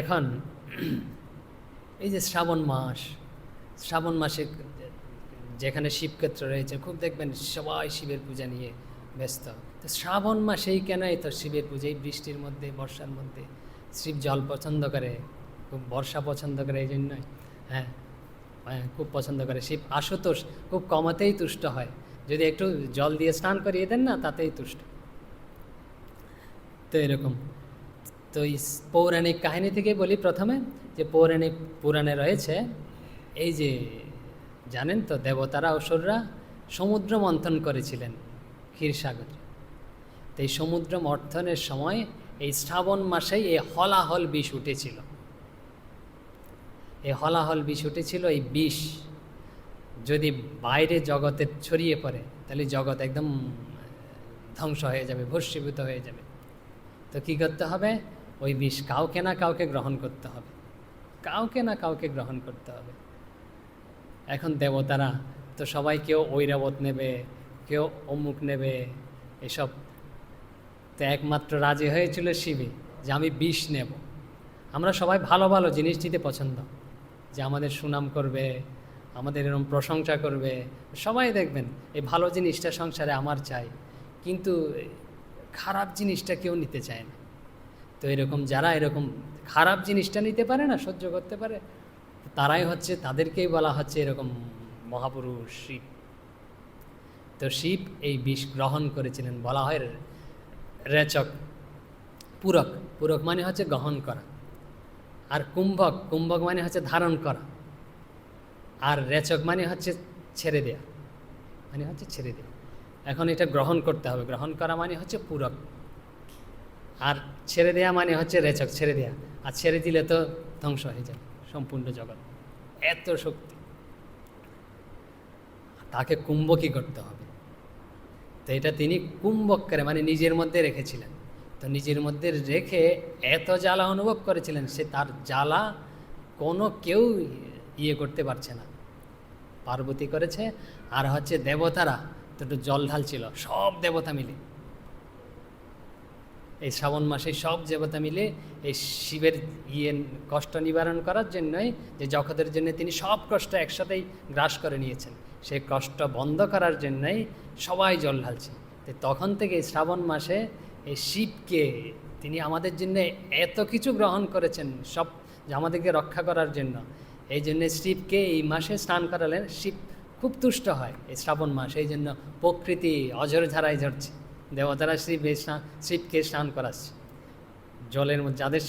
এখন এই যে শ্রাবণ মাস শ্রাবণ মাসে যেখানে শিবক্ষেত্র রয়েছে খুব দেখবেন সবাই শিবের পূজা নিয়ে ব্যস্ত। তো শ্রাবণ মাসেই কেন তো শিবের পূজা? এই বৃষ্টির মধ্যে বর্ষার মধ্যে শিব জল পছন্দ করে খুব বর্ষা পছন্দ করে এই জন্যই। হ্যাঁ হ্যাঁ, খুব পছন্দ করে। শিব আশুতোষ খুব কমাতেই তুষ্ট হয়। যদি একটু জল দিয়ে স্নান করিয়ে দেন না তাতেই তুষ্ট। তো এরকম। তো এই পৌরাণিক কাহিনী থেকে বলি প্রথমে, যে পৌরাণিক পুরাণে রয়েছে, এই যে, জানেন তো, দেবতারা, অসুররা সমুদ্র মন্থন করেছিলেন ক্ষীরসাগরে। তো এই সমুদ্র মন্থনের সময় এই শ্রাবণ মাসেই এই হলাহল বিষ উঠেছিল। এই হলাহল বিষ উঠেছিল, এই বিষ যদি বাইরে জগতে ছড়িয়ে পড়ে, তাহলে জগৎ একদম ধ্বংস হয়ে যাবে, ভস্মীভূত হয়ে যাবে। তো কী করতে হবে? ওই বিষ কাউকে না কাউকে গ্রহণ করতে হবে। কাউকে না কাউকে গ্রহণ করতে হবে। এখন দেবতারা তো সবাই কেউ ঐরাবত নেবে, কেউ অমুক নেবে, এসব তো একমাত্র রাজি হয়েছিল শিবে যে আমি বিষ নেব। আমরা সবাই ভালো ভালো জিনিস দিতে পছন্দ। যে আমাদের সুনাম করবে, আমাদের এরকম প্রশংসা করবে, সবাই দেখবেন এই ভালো জিনিসটা সংসারে আমার চাই, কিন্তু খারাপ জিনিসটা কেউ নিতে চায় না। তো এরকম যারা এরকম খারাপ জিনিসটা নিতে পারে না, সহ্য করতে পারে, তারাই হচ্ছে, তাদেরকেই বলা হচ্ছে এরকম মহাপুরুষ শিব। তো শিব এই বিষ গ্রহণ করেছিলেন, বলা হয় রেচক, পূরক। পূরক মানে হচ্ছে গ্রহণ করা। আর কুম্ভক কুম্ভক মানে হচ্ছে ধারণ করা। আর রেচক মানে হচ্ছে ছেড়ে দেয়া। মানে হচ্ছে ছেড়ে দেয়া। এখন এটা গ্রহণ করতে হবে। গ্রহণ করা মানে হচ্ছে পূরক। আর ছেড়ে দেয়া মানে হচ্ছে রেচক, ছেড়ে দেয়া। আর ছেড়ে দিলে তো ধ্বংস হয়ে যাবে সম্পূর্ণ জগৎ। এত শক্তি। তাকে কুম্ভকই করতে হবে? তো এটা তিনি কুম্ভক করে মানে নিজের মধ্যে রেখেছিলেন। তো নিজের মধ্যে রেখে এত জ্বালা অনুভব করেছিলেন, সে তার জ্বালা কোনো কেউ ইয়ে করতে পারছে না। পার্বতী করেছে, আর হচ্ছে দেবতারা, তো একটু জল ঢালছিল সব দেবতা মিলে। এই শ্রাবণ মাসে সব দেবতা মিলে এই শিবের ইয়ে কষ্ট নিবারণ করার জন্যই যে জগতের জন্য তিনি সব কষ্ট একসাথেই গ্রাস করে নিয়েছেন সেই কষ্ট বন্ধ করার জন্যই সবাই জল ঢালছে। তো তখন থেকে শ্রাবণ মাসে এই শিবকে তিনি আমাদের জন্য এত কিছু গ্রহণ করেছেন, সব আমাদেরকে রক্ষা করার জন্য। এই জন্যে শিবকে এই মাসে স্নান করালেন শিব খুব তুষ্ট হয় এই শ্রাবণ মাস, এই জন্য প্রকৃতি অঝর ধারায় ঝরছে। দেবতারা শিব শিবকে স্নান করাচ্ছে। জলের মধ্যে যাদের